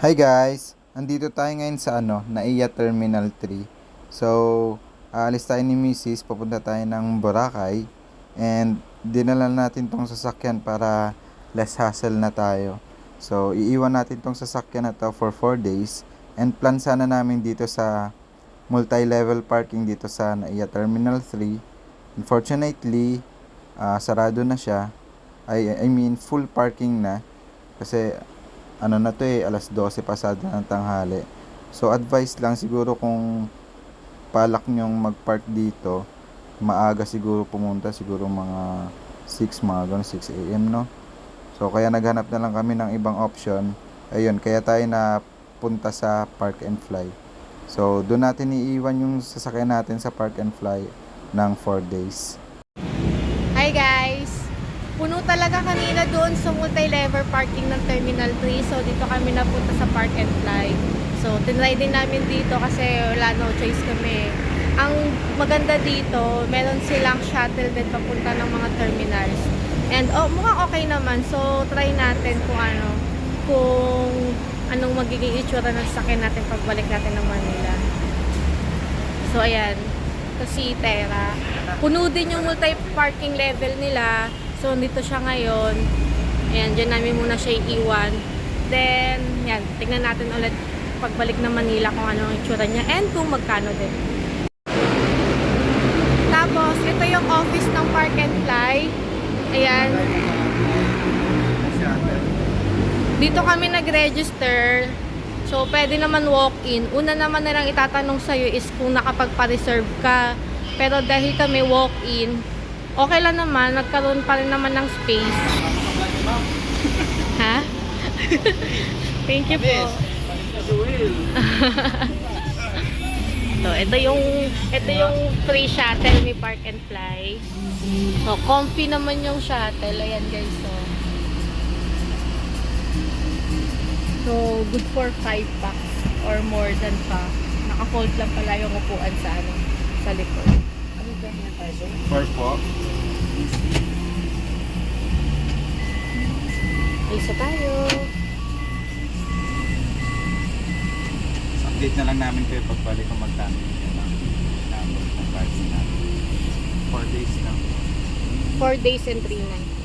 Hi guys! Andito tayo ngayon sa ano, Naiya Terminal 3. So, aalis tayo ni Mrs. Papunta tayo ng Boracay. And dinala natin tong sasakyan para less hassle na tayo. So, iiwan natin tong sasakyan na to for 4 days. And plan sana namin dito sa multi-level parking dito sa Naiya Terminal 3. Unfortunately, ah, sarado na siya. I, I mean, full parking na. Kasi ano na to eh, alas 12 pasado ng tanghali. So, advice lang siguro kung palak nyong mag-park dito, maaga siguro pumunta, siguro mga 6, mga ganun, 6 a.m. no? So, kaya naghanap na lang kami ng ibang option. Ayun, kaya tayo na punta sa Park and Fly. So, doon natin iiwan yung sasakyan natin sa Park and Fly ng 4 days. Puno talaga kanina doon sa multi-level parking ng Terminal 3. So, dito kami napunta sa Park and Fly. So, tinry din namin dito kasi wala no choice kami. Ang maganda dito, meron silang shuttle din papunta ng mga terminals. And oh, mukhang okay naman. So, try natin kung ano, kung anong magiging itsura ng sakyan natin pagbalik natin ng Manila. So, ayan. Kasi Terra. Puno din yung multi-parking level nila. So, dito siya ngayon. Ayan, dyan namin muna siya iiwan. Then, yan, tignan natin ulit pagbalik ng Manila kung ano ang itsura niya and kung magkano din. Tapos, ito yung office ng Park and Fly. Ayan. Dito kami nag-register. So, pwede naman walk-in. Una naman nilang itatanong sa'yo is kung nakapagpa-reserve ka. Pero dahil kami walk-in, okay lang naman. Nagkaroon pa rin naman ng space. ha? Thank you po. So, ito yung ito yung free shuttle ni Park and Fly. So, comfy naman yung shuttle. Ayan guys, so. So, good for 5 packs or more than pa. Naka-fold lang pala yung upuan sa ano, sa likod. Four po. Isa tayo. Update na lang namin kayo pagbalik kung magkano yung number ng parking natin. 4 days lang. 4 days and 3 nights.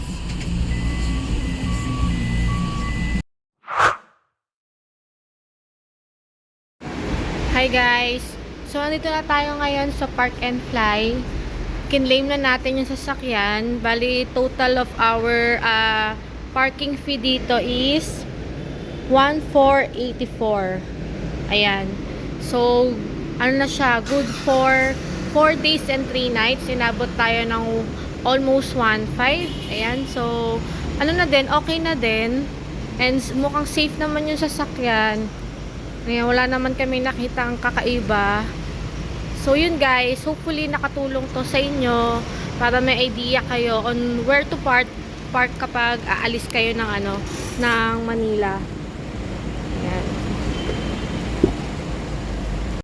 Hi guys! So, andito na tayo ngayon sa Park and Fly. Kinlaim na natin yung sasakyan. Bali, total of our ah, parking fee dito is 1,484. Ayan. So, ano na siya, good for 4 days and 3 nights. Inabot tayo ng almost 1.5. Ayan. So, ano na din, okay na din. And mukhang safe naman yung sasakyan. Ayan, wala naman kami nakita ang kakaiba. So, yun guys. Hopefully, nakatulong to sa inyo para may idea kayo on where to park park kapag aalis kayo ng ano ng Manila.